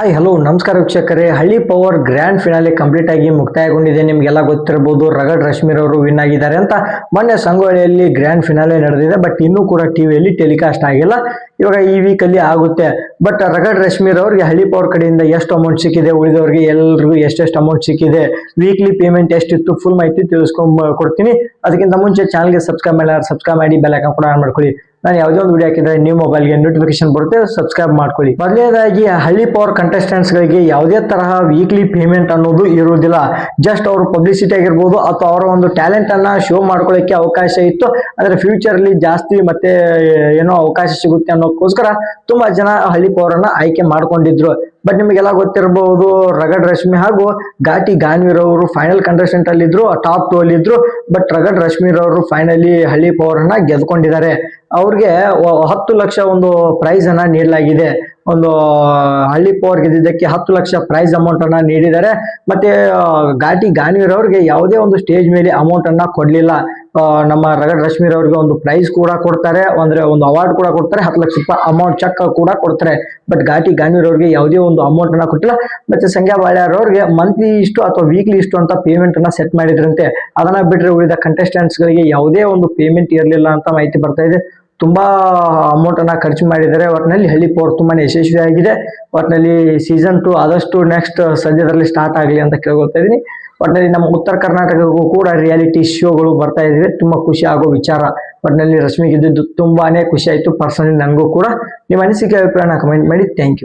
Hi hello ನಮಸ್ಕಾರ ವೀಕ್ಷಕರೇ. ಹಳ್ಳಿ ಪವರ್ ಗ್ರ್ಯಾಂಡ್ ಫಿನಾಲೆ ಕಂಪ್ಲೀಟ್ ಆಗಿ ಮುಕ್ತಾಯಗೊಂಡಿದೆ. ನಿಮಗೆಲ್ಲ ಗೊತ್ತಿರಬಹುದು, ರಗಡ್ ರಶ್ಮೀರ್ ಅವರು ವಿನ್ ಆಗಿದ್ದಾರೆ ಅಂತ. ಮೊನ್ನೆ ಸಂಗೊಳ್ಳಿಯಲ್ಲಿ ಗ್ರ್ಯಾಂಡ್ ಫಿನಾಲೆ ನಡೆದಿದೆ. ಬಟ್ ಇನ್ನೂ ಕೂಡ ಟಿವಿಯಲ್ಲಿ ಟೆಲಿಕಾಸ್ಟ್ ಆಗಿಲ್ಲ. ಇವಾಗ ಈ ವೀಕಲ್ಲಿ ಆಗುತ್ತೆ. ಬಟ್ ರಗಡ್ ರಶ್ಮೀರ್ ಅವ್ರಿಗೆ ಹಳ್ಳಿ ಪವರ್ ಕಡೆಯಿಂದ ಎಷ್ಟು ಅಮೌಂಟ್ ಸಿಕ್ಕಿದೆ, ಉಳಿದವ್ರಿಗೆ ಎಲ್ರಿಗೂ ಎಷ್ಟೆಷ್ಟು ಅಮೌಂಟ್ ಸಿಕ್ಕಿದೆ ವೀಕ್ಲಿ ಪೇಮೆಂಟ್ ಎಷ್ಟಿತ್ತು ಫುಲ್ ಮಾಹಿತಿ ತಿಳಿಸ್ಕೊಂಡ್ ಕೊಡ್ತೀನಿ. ಅದಕ್ಕಿಂತ ಮುಂಚೆ ಚಾನಲ್ಗೆ ಸಬ್ಸ್ಕ್ರೈಬ್ ಮಾಡಿ ಸಬ್ಸ್ಕ್ರೈಬ್ ಮಾಡಿ ಬೆಲ್ ಐಕಾನ್ ಕೂಡ ಆನ್ ಮಾಡ್ಕೊಳ್ಳಿ. ನಾನು ಯಾವುದೇ ಒಂದು ವಿಡಿಯೋ ಹಾಕಿದ್ರೆ ನೀವು ಮೊಬೈಲ್ಗೆ ನೋಟಿಫಿಕೇಶನ್ ಬರುತ್ತೆ ಸಬ್ಸ್ಕ್ರೈಬ್ ಮಾಡ್ಕೊಳ್ಳಿ. ಮೊದಲನೇದಾಗಿ, ಹಳ್ಳಿ ಪವರ್ ಕಂಟೆಸ್ಟೆಂಟ್ಸ್ ಗಳಿಗೆ ಯಾವುದೇ ತರಹ ವೀಕ್ಲಿ ಪೇಮೆಂಟ್ ಅನ್ನೋದು ಇರುವುದಿಲ್ಲ. ಜಸ್ಟ್ ಅವರು ಪಬ್ಲಿಸಿಟಿ ಆಗಿರ್ಬೋದು ಅಥವಾ ಅವರ ಒಂದು ಟ್ಯಾಲೆಂಟ್ ಅನ್ನ ಶೋ ಮಾಡ್ಕೊಳ್ಳೋಕೆ ಅವಕಾಶ ಇತ್ತು. ಆದ್ರೆ ಫ್ಯೂಚರ್ ಅಲ್ಲಿ ಜಾಸ್ತಿ ಮತ್ತೆ, ಏನೋ ಅವಕಾಶ ಸಿಗುತ್ತೆ ಅನ್ನೋಕ್ಕೋಸ್ಕರ ತುಂಬಾ ಜನ ಹಳ್ಳಿ ಪವರ್ ಅನ್ನ ಆಯ್ಕೆ ಮಾಡ್ಕೊಂಡಿದ್ರು. ಬಟ್ ನಿಮಗೆಲ್ಲ ಗೊತ್ತಿರಬಹುದು ರಗಡ್ ರಶ್ಮಿ ಹಾಗೂ ಘಾಟಿ ಅವರು ಫೈನಲ್ ಕಂಟೆಸ್ಟೆಂಟ್ ಅಲ್ಲಿ ಇದ್ರು ಟಾಪ್ ಟೂ ಅಲ್ಲಿ ಇದ್ರು ಬಟ್ ರಗಡ್ ರಶ್ಮಿರವರು ಫೈನಲಿ ಹಳ್ಳಿ ಪವರ್ ಅನ್ನ ಗೆದ್ಕೊಂಡಿದ್ದಾರೆ. ಅವ್ರಿಗೆ ಹತ್ತು ಲಕ್ಷ ಒಂದು ಪ್ರೈಸ್ ಅನ್ನ ನೀಡಲಾಗಿದೆ. ಒಂದು, ಹಳ್ಳಿ ಪವರ್ ಗೆದ್ದಿದ್ದಕ್ಕೆ ಹತ್ತು ಲಕ್ಷ ಪ್ರೈಸ್ ಅಮೌಂಟ್ ಅನ್ನ ನೀಡಿದ್ದಾರೆ. ಮತ್ತೆ ಘಾಟಿ ಗಾನ್ವೀರ್ ಅವ್ರಿಗೆ ಯಾವುದೇ ಒಂದು ಸ್ಟೇಜ್ ಮೇಲೆ ಅಮೌಂಟ್ ಅನ್ನ ಕೊಡ್ಲಿಲ್ಲ. ನಮ್ಮ ರಗಡ್ ರಶ್ಮೀರ್ ಅವ್ರಿಗೆ ಒಂದು ಪ್ರೈಸ್ ಕೂಡ ಕೊಡ್ತಾರೆ, ಅಂದ್ರೆ ಒಂದು ಅವಾರ್ಡ್ ಕೂಡ ಕೊಡ್ತಾರೆ, ಹತ್ತು ಲಕ್ಷ ರೂಪಾಯಿ ಅಮೌಂಟ್ ಚೆಕ್ ಕೂಡ ಕೊಡ್ತಾರೆ. ಬಟ್ ಘಾಟಿ ಗಾಂಧೀರ್ ಅವ್ರಿಗೆ ಯಾವುದೇ ಒಂದು ಅಮೌಂಟ್ ಅನ್ನ ಕೊಟ್ಟಿಲ್ಲ. ಮತ್ತೆ ಸಂಖ್ಯಾ ಬಾಳ್ಯಾರ್ ಅವ್ರಿಗೆ ಮಂತ್ಲಿ ಇಷ್ಟು ಅಥವಾ ವೀಕ್ಲಿ ಇಷ್ಟು ಅಂತ ಪೇಮೆಂಟ್ ಅನ್ನ ಸೆಟ್ ಮಾಡಿದ್ರಂತೆ. ಅದನ್ನ ಬಿಟ್ಟರೆ ಉಳಿದ ಕಂಟೆಸ್ಟೆಂಟ್ಸ್ ಗಳಿಗೆ ಯಾವುದೇ ಒಂದು ಪೇಮೆಂಟ್ ಇರಲಿಲ್ಲ ಅಂತ ಮಾಹಿತಿ ಬರ್ತಾ ಇದೆ. ತುಂಬಾ ಅಮೌಂಟ್ ಅನ್ನ ಖರ್ಚು ಮಾಡಿದ್ದಾರೆ. ಒಟ್ಟಿನಲ್ಲಿ ಹಳ್ಳಿ ಪೋರ್ ತುಂಬಾನೇ ಯಶಸ್ವಿಯಾಗಿದೆ. ಒಟ್ಟಿನಲ್ಲಿ ಸೀಸನ್ ಟು ಆದಷ್ಟು ನೆಕ್ಸ್ಟ್ ಸದ್ಯದಲ್ಲಿ ಸ್ಟಾರ್ಟ್ ಆಗಲಿ ಅಂತ ಕೇಳ್ಕೊಳ್ತಾ ಇದೀನಿ ಒಟ್ಟಿನಲ್ಲಿ ನಮ್ಮ ಉತ್ತರ ಕರ್ನಾಟಕಕ್ಕೂ ಕೂಡ ರಿಯಾಲಿಟಿ ಶೋಗಳು ಬರ್ತಾ ಇದ್ದಾವೆ. ತುಂಬಾ ಖುಷಿ ಆಗೋ ವಿಚಾರ. ಒಟ್ಟಿನಲ್ಲಿ ರಶ್ಮಿ ಗೆದ್ದಿದ್ದು ತುಂಬಾನೇ ಖುಷಿ ಆಯಿತು. ಪರ್ಸನಲಿ ನನಗೂ ಕೂಡ. ನಿಮ್ಮ ಅನಿಸಿಕೆ, ಅಭಿಪ್ರಾಯನ ಕಮೆಂಟ್ ಮಾಡಿ. Thank you